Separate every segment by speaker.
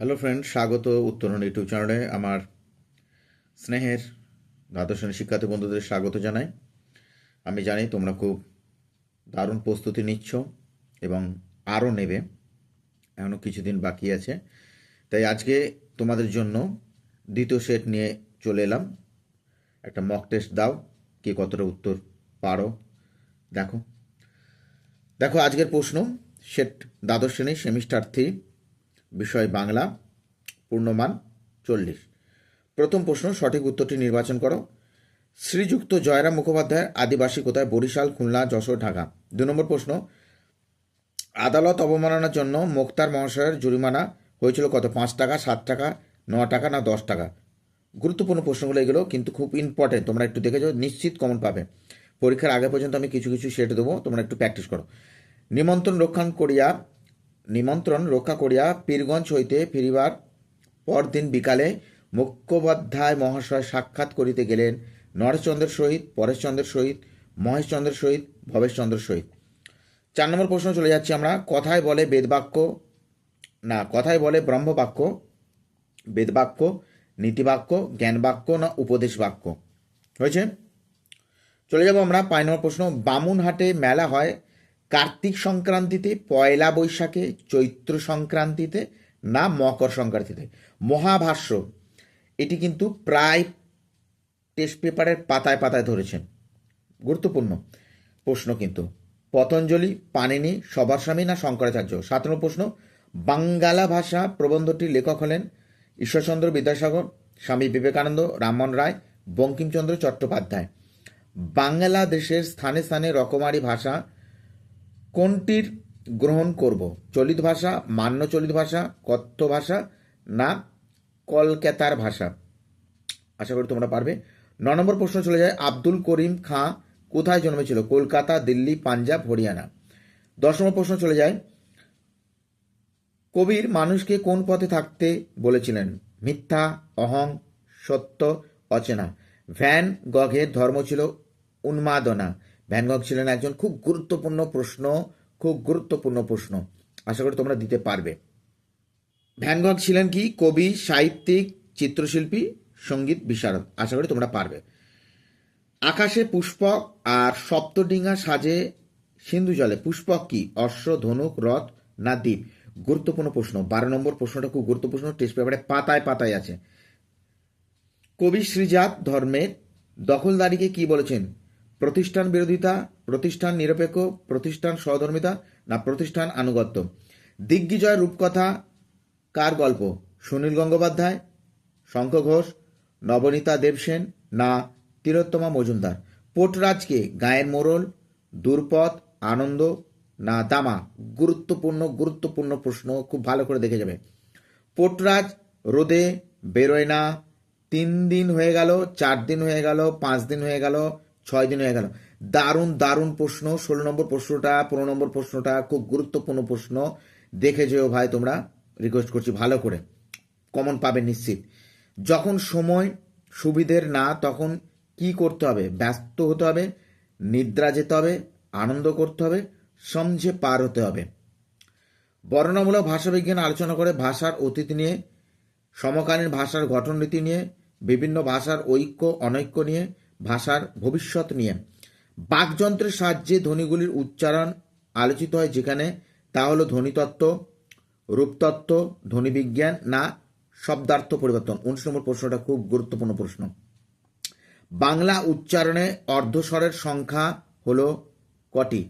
Speaker 1: Hello friend স্বাগত উত্তরণ YouTube চ্যানেলে আমার স্নেহের দ্বাদশ শ্রেণির শিক্ষার্থী বন্ধুদের স্বাগত জানাই। আমি জানি তোমরা খুব দারুণ প্রস্তুতি নিচ্ছ এবং আরও নেবে। এখনও কিছুদিন বাকি আছে। তাই আজকে তোমাদের জন্য দ্বিতীয় সেট নিয়ে চলে এলাম। একটা মক টেস্ট দাও, কে কতটা উত্তর পারো। দেখো। দেখো, আজকের প্রশ্ন, সেট দ্বাদশ শ্রেণি সেমিস্টার থ্রি বিষয় বাংলা, পূর্ণমান চল্লিশ। প্রথম প্রশ্ন, সঠিক উত্তরটি নির্বাচন করো। শ্রীযুক্ত জয়রাম মুখোপাধ্যায় আদিবাসী কোথায় বরিশাল, খুলনা, যশোর, ঢাকা। দু নম্বর প্রশ্ন, আদালত অবমাননার জন্য মোক্তার মহাশয়ের জরিমানা হয়েছিল কত? পাঁচ টাকা, সাত টাকা, ন টাকা না দশ টাকা? গুরুত্বপূর্ণ প্রশ্নগুলো এগুলো কিন্তু খুব ইম্পর্টেন্ট তোমরা একটু দেখে যাও, নিশ্চিত কমন পাবে। পরীক্ষার আগে পর্যন্ত আমি কিছু কিছু সেট দেবো, তোমরা একটু প্র্যাকটিস করো। নিমন্ত্রণ রক্ষণ করিয়া নিমন্ত্রণ রক্ষা করিয়া পীরগঞ্জ হইতে ফিরিবার পরদিন বিকালে মুখ্যোপাধ্যায় মহাশয় সাক্ষাৎ করিতে গেলেন নরেশচন্দ্রের সহিত, পরেশচন্দ্রের সহিত, মহেশচন্দ্রের সহিত, ভবেশচন্দ্রের সহিত। চার নম্বর প্রশ্ন চলে যাচ্ছি আমরা। কথায় বলে বেদবাক্য, না, কথায় বলে ব্রহ্মবাক্য, বেদবাক্য, নীতিবাক্য, জ্ঞানবাক্য না উপদেশ বাক্য হয়েছে? চলে যাব আমরা। পাঁচ নম্বর প্রশ্ন, বামুনহাটে মেলা হয় কার্তিক সংক্রান্তিতে, পয়লা বৈশাখে, চৈত্র সংক্রান্তিতে না মকর সংক্রান্তিতে। মহাভাষ্য, এটি কিন্তু প্রায় টেস্ট পেপারের পাতায় পাতায় ধরেছেন। গুরুত্বপূর্ণ প্রশ্ন কিন্তু। পতঞ্জলি পানিনি সবার স্বামী না শঙ্করাচার্য? সাত নম্বর প্রশ্ন। বাঙ্গালা ভাষা প্রবন্ধটির লেখক হলেন ঈশ্বরচন্দ্র বিদ্যাসাগর, স্বামী বিবেকানন্দ, রামমোহন রায়, বঙ্কিমচন্দ্র চট্টোপাধ্যায়। বাংলাদেশের স্থানে স্থানে রকমারি ভাষা কোনটির গ্রহণ করব? চলিত ভাষা, মান্য চলিত ভাষা, কথ্য ভাষা, না কলকাতার ভাষা? আশা করি তোমরা পারবে। ন নম্বর প্রশ্ন চলে যায়, আব্দুল করিম খাঁ কোথায় জন্মেছিল? কলকাতা, দিল্লি, পাঞ্জাব, হরিয়ানা। দশ নম্বর প্রশ্ন চলে যায়, কবির মানুষকে কোন পথে থাকতে বলেছিলেন? মিথ্যা, অহং, সত্য, অচেনা। ভ্যান গঘের ধর্ম ছিল উন্মাদনা। ভ্যান গগ ছিলেন একজন খুব গুরুত্বপূর্ণ প্রশ্ন, খুব গুরুত্বপূর্ণ প্রশ্ন। আশা করি তোমরা দিতে পারবে। ভ্যান গগ ছিলেন কি? কবি, সাহিত্যিক, চিত্রশিল্পী, সংগীত বিশারদ। আশা করি তোমরা পারবে। আকাশে পুষ্পক আর সপ্তডিঙ্গা সাজে সিন্ধু জলে। পুষ্পক কি? অশ্ব, ধনুক, রথ না দ্বীপ? গুরুত্বপূর্ণ প্রশ্ন। বারো নম্বর প্রশ্নটা খুব গুরুত্বপূর্ণ। টেস্ট পেপারে পাতায় পাতায় আছে। কবি শ্রীজাত ধর্মের দখলদারিকে কি বলেছেন? প্রতিষ্ঠান বিরোধিতা, প্রতিষ্ঠান নিরপেক্ষ, প্রতিষ্ঠান সহধর্মিতা, না প্রতিষ্ঠান আনুগত্য। দিগ্বিজয় রূপকথা, কার গল্প? সুনীল গঙ্গোপাধ্যায়, শঙ্খ ঘোষ, নবনীতা দেবসেন, না তিলোত্তমা মজুমদার? পোটরাজকে গায়ের মোড়ল, দুর্পথ, আনন্দ, না দামা? গুরুত্বপূর্ণ গুরুত্বপূর্ণ প্রশ্ন, খুব ভালো করে দেখে যাবে। পোটরাজ, রোদে বেরোয় না, তিন দিন হয়ে গেল, চার দিন হয়ে গেল, পাঁচ দিন হয়ে গেল ছয় দিন হয়ে গেল দারুণ দারুণ প্রশ্ন। ষোলো নম্বর প্রশ্নটা, পনেরো নম্বর প্রশ্নটা খুব গুরুত্বপূর্ণ প্রশ্ন। দেখে যেও ভাই, তোমরা। রিকোয়েস্ট করছি ভালো করে। কমন পাবে নিশ্চিত। যখন সময় সুবিধের না, তখন কি করতে হবে? ব্যস্ত হতে হবে, নিদ্রা যেতে হবে, আনন্দ করতে হবে, সমঝে পার হতে হবে। বর্ণনামূলক ভাষাবিজ্ঞান আলোচনা করে ভাষার অতীত নিয়ে, সমকালীন ভাষার গঠন রীতি নিয়ে, বিভিন্ন ভাষার ঐক্য, অনৈক্য নিয়ে ভাষার ভবিষ্যৎ নিয়ে। বাকযন্ত্রের সাহায্যে ধ্বনিগুলির উচ্চারণ আলোচিত হয় যেখানে তা হলো ধ্বনিতত্ত্ব, রূপতত্ত্ব, ধ্বনিবিজ্ঞান না শব্দার্থ পরিবর্তন। উনিশ নম্বর প্রশ্নটা খুব গুরুত্বপূর্ণ প্রশ্ন। বাংলা উচ্চারণে অর্ধস্বরের সংখ্যা হলো কটি?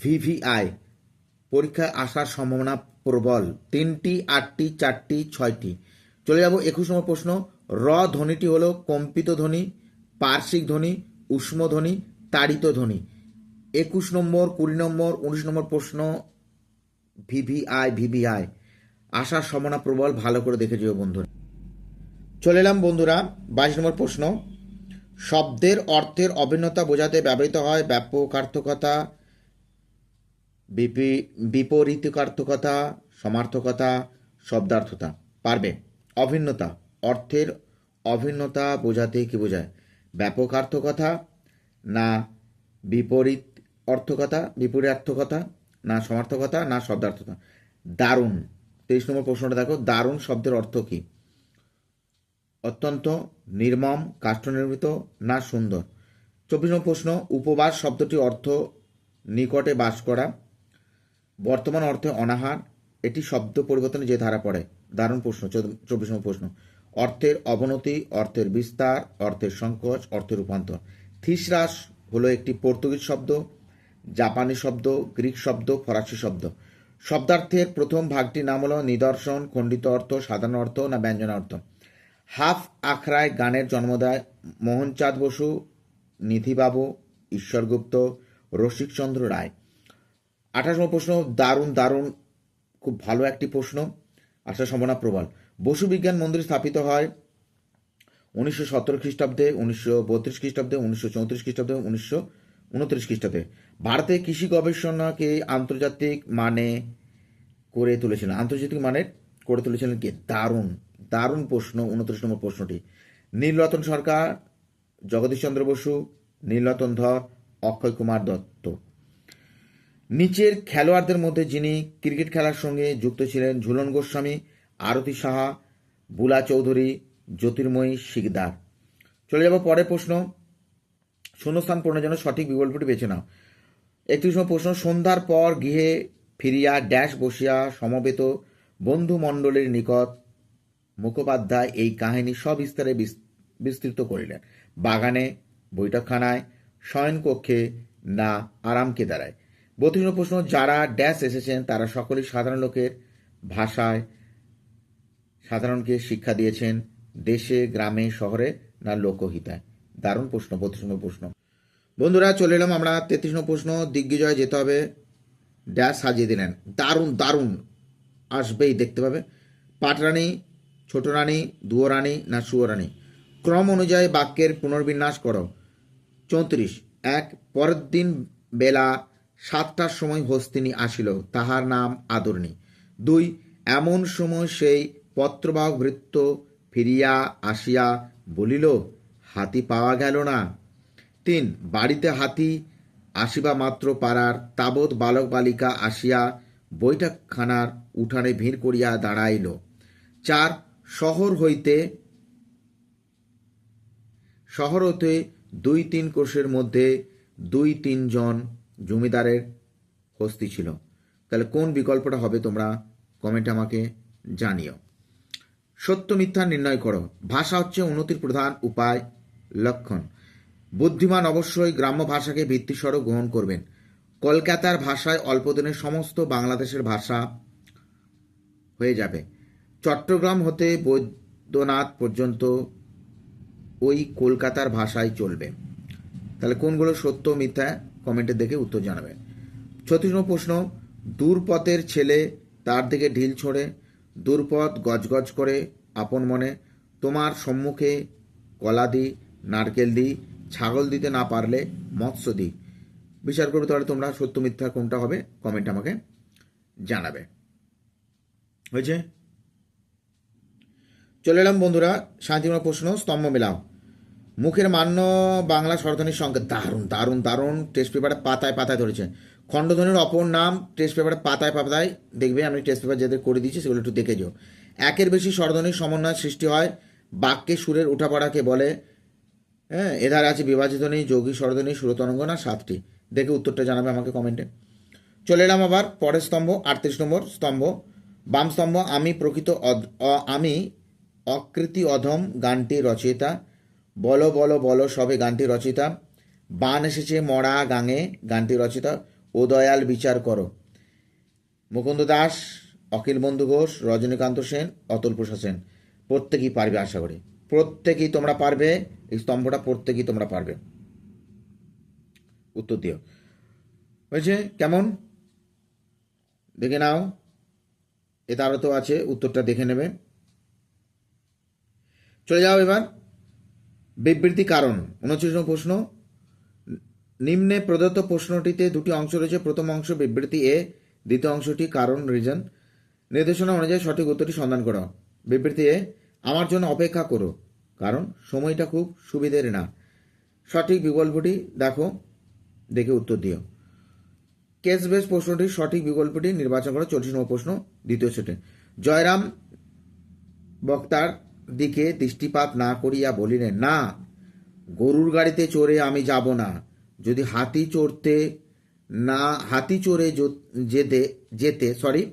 Speaker 1: ভিভিআই। পরীক্ষায় আসার সম্ভাবনা প্রবল। তিনটি, আটটি, চারটি, ছয়টি। চলে যাব একুশ নম্বর প্রশ্ন। র ধ্বনিটি হলো কম্পিত ধ্বনি পার্শ্বিক ধ্বনি উষ্ম ধ্বনি, তাড়িত ধ্বনি। একুশ নম্বর, কুড়ি নম্বর, উনিশ নম্বর প্রশ্ন, ভিভিআই ভিভিআই। আসার সম্ভাবনা প্রবল, ভালো করে দেখে যেও বন্ধুরা। চলে এলাম বন্ধুরা, বাইশ নম্বর প্রশ্ন। শব্দের অর্থের অভিন্নতা বোঝাতে ব্যবহৃত হয় ব্যাপকার্থকতা বিপি- বিপরীতকার্থকতা সমার্থকতা, শব্দার্থতা। পারবে? অভিন্নতা। অর্থের অভিন্নতা বোঝাতে কি বোঝায়? ব্যাপকার্থকতা না বিপরীত অর্থকতা বিপরীতার্থকতা না সমার্থকতা না শব্দার্থতা। দারুণ। তেইশ নম্বর প্রশ্নটা দেখো, দারুণ শব্দের অর্থ কি? অত্যন্ত, নির্মম, কাষ্ঠনির্মিত, না সুন্দর? চব্বিশ নম্বর প্রশ্ন, উপবাস শব্দটি অর্থ নিকটে বাস করা, বর্তমান অর্থে অনাহার, এটি শব্দ পরিবর্তনে যে ধারা পড়ে। দারুণ প্রশ্ন চব্বিশ নম্বর প্রশ্ন। অর্থের অবনতি, অর্থের বিস্তার, অর্থের সংকোচ, অর্থের রূপান্তর। থিসরাস হলো একটি পর্তুগিজ শব্দ, জাপানি শব্দ, গ্রিক শব্দ, ফরাসি শব্দ। শব্দার্থের প্রথম ভাগটির নাম হলো নিদর্শন, খণ্ডিত অর্থ, সাধারণ অর্থ না ব্যঞ্জন অর্থ। হাফ আখড়ায় গানের জন্ম দেয় মোহনচাঁদ বসু, নিধিবাবু, ঈশ্বরগুপ্ত, রসিকচন্দ্র রায়। আঠাশ প্রশ্ন, দারুণ দারুণ, খুব ভালো একটি প্রশ্ন আসার সম্ভাবনা প্রবল। বসু বিজ্ঞান মন্দির স্থাপিত হয় উনিশশো সতেরো খ্রিস্টাব্দে, উনিশশো বত্রিশ খ্রিস্টাব্দে, উনিশশো চৌত্রিশ খ্রিস্টাব্দে, উনিশশো উনত্রিশ খ্রিস্টাব্দে। ভারতে কৃষি গবেষণাকে আন্তর্জাতিক মানে করে তুলেছিলেন। আন্তর্জাতিক মানের করে তুলেছিলেন কি? দারুণ দারুণ প্রশ্ন, উনত্রিশ নম্বর প্রশ্নটি। নীলরতন সরকার জগদীশচন্দ্র বসু, নীলরতন ধর, অক্ষয় কুমার দত্ত। নিচের খেলোয়াড়দের মধ্যে যিনি ক্রিকেট খেলার সঙ্গে যুক্ত ছিলেন ঝুলন গোস্বামী আরতি সাহা, বুলা চৌধুরী, জ্যোতির্ময়ী শিকদার। চলে যাব পরের প্রশ্ন। শূন্যস্থান পূরণের জন্য সঠিক বিকল্পটি বেছে নাও। একত্রিশ নম্বর প্রশ্ন, সন্ধ্যার পর গৃহে ফিরিয়া ড্যাশ বসিয়া সমবেত বন্ধু মণ্ডলীর নিকট মুখোপাধ্যায় এই কাহিনী সবিস্তারে বিস- বিস্তৃত করিলেন। বাগানে, বৈঠকখানায়, শয়নকক্ষে না আরামকে দাঁড়ায় বত্রিশ প্রশ্ন, যারা ড্যাশ এসেছেন, তারা সকলেই সাধারণ লোকের ভাষায় সাধারণকে শিক্ষা দিয়েছেন দেশে, গ্রামে, শহরে না লোকহিতায়? দারুণ প্রশ্ন বত্রিশ নম্বর প্রশ্ন। বন্ধুরা, চলে এলাম আমরা তেত্রিশ নম্বর প্রশ্ন, দিগ্বিজয় যেতে হবে। ড্যাশ সাজিয়ে দিলেন। দারুণ দারুণ। আসবেই, দেখতে পাবে। পাটরানী ছোট রানী দুয়োরানী না সুয়োরানী? ক্রম অনুযায়ী বাক্যের পুনর্বিন্যাস করো। চৌত্রিশ, এক, পরের দিন বেলা সাতটার সময় হস্তিনী আসিল, তাহার নাম আদরণী। দুই, এমন সময় সেই পত্রবাহক ভৃত্য ফিরিয়া আসিয়া বলিল, হাতি পাওয়া গেল না। তিন, বাড়িতে হাতি আসিবা মাত্র পাড়ার তাবৎ বালক বালিকা আসিয়া বৈঠকখানার উঠানে ভিড় করিয়া দাঁড়াইল। চার, শহর হইতে, শহর হতে দুই তিন কোষের মধ্যে দুই তিনজন জমিদারের হস্তি ছিল। তাহলে কোন বিকল্পটা হবে তোমরা কমেন্ট আমাকে জানিও। সত্য মিথ্যা নির্ণয় করো। ভাষা হচ্ছে উন্নতির প্রধান উপায়, লক্ষণ। বুদ্ধিমান অবশ্যই গ্রাম্য ভাষাকে ভিত্তিস্বরূপ গ্রহণ করবেন। কলকাতার ভাষায় অল্প অল্পদিনে সমস্ত বাংলাদেশের ভাষা হয়ে যাবে। চট্টগ্রাম হতে বৈদ্যনাথ পর্যন্ত ওই কলকাতার ভাষায় চলবে। তাহলে কোনগুলো সত্য মিথ্যা কমেন্টে দেখে উত্তর জানাবে। ছত্রিশ প্রশ্ন, দূরপথের ছেলে তার দিকে ঢিল ছোড়ে দূরপথ গজগজ করে আপন মনে, তোমার সম্মুখে কলা দি, নারকেল দি, ছাগল দিতে না পারলে মৎস্য দি। বিচার করবে তাহলে তোমরা সত্য মিথ্যা কোনটা হবে? কমেন্ট আমাকে জানাবে। হয়েছে? চলে এলাম বন্ধুরা শান্তিমূলক প্রশ্ন, স্তম্ভ মেলাও। মুখের মান্য বাংলা স্বরধ্বনির সংখ্যা দারুণ দারুণ দারুণ টেস্ট পেপারে পাতায় পাতায় ধরেছে। খণ্ডধ্বনির অপর নাম টেস্ট পেপারে পাতায় পাতায় দেখবে, আমি টেস্ট পেপার যাদের করে দিচ্ছি সেগুলো একটু দেখে যাও। একের বেশি স্বরধ্বনির সমন্বয় সৃষ্টি হয় বাক্যে সুরের উঠাপড়াকে বলে। হ্যাঁ এধারে আছে বিভাজিত নেই যৌগিক স্বরধ্বনি, সুরতরঙ্গ না সাতটি? দেখে উত্তরটা জানাবে আমাকে কমেন্টে। চলে এলাম আবার পরের স্তম্ভ, আটত্রিশ নম্বর স্তম্ভ। বাম স্তম্ভ, আমি প্রকৃত আমি অকৃতি অধম গানটি রচয়িতা। বলো বলো বলো সবে গানটি রচয়িতা। বান এসেছে মরা গাঙে গানটি রচয়িতা। ও দয়াল বিচার করো। মুকুন্দ দাস, অখিল বন্ধু ঘোষ, রজনীকান্ত সেন, অতুল প্রসাদ সেন, প্রত্যেকেই পারবে আশা করি। প্রত্যেকেই তোমরা পারবে, এই স্তম্ভটা প্রত্যেকেই তোমরা পারবে। উত্তর দিও। হয়েছে? কেমন? দেখে নাও। এ তারও তো আছে, উত্তরটা দেখে নেবে। চলে যাও এবার। বিবৃতি কারণ, উনত্রিশ প্রশ্ন। নিম্নে প্রদত্ত প্রশ্নটিতে দুটি অংশ রয়েছে। প্রথম অংশ বিবৃতি এ, দ্বিতীয় অংশটি কারণ, রিজন। নির্দেশনা অনুযায়ী সঠিক উত্তরটি সন্ধান করো। বিবৃতি এ, আমার জন্য অপেক্ষা করো। কারণ, সময়টা খুব সুবিধের না। সঠিক বিকল্পটি দেখো, দেখে উত্তর দিও। কেস বেস প্রশ্নটির সঠিক বিকল্পটি নির্বাচন করো। চল্লিশ নম্বর প্রশ্ন, দ্বিতীয় সেটে। জয়রাম বক্তার দিকে দৃষ্টিপাত না করিয়া বলিলেন, না, গরুর গাড়িতে চড়ে আমি যাব না। যদি হাতি চড়তে না, হাতি চড়ে যেতে যেতে সরি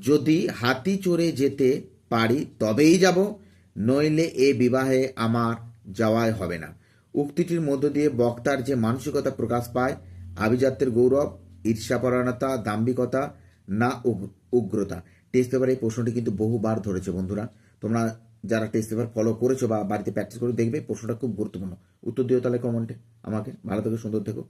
Speaker 1: যদি হাতি চড়ে যেতে পারি, তবেই যাব, নইলে এ বিবাহে আমার যাওয়াই হবে না। উক্তিটির মধ্য দিয়ে বক্তার যে মানসিকতা প্রকাশ পায়, আভিজাত্যের গৌরব, ঈর্ষাপরায়ণতা, দাম্ভিকতা, না উগ- উগ্রতা। টেস্ট পেপারে এই প্রশ্নটি কিন্তু বহুবার ধরেছে বন্ধুরা। তোমরা যারা টেস্ট পেপার ফলো করেছ বা বাড়িতে প্র্যাকটিস করে দেখবে প্রশ্নটা খুব গুরুত্বপূর্ণ। উত্তর দিও তাহলে কমেন্টে। আমাকে ভালো থেকে, সুন্দর থেকো।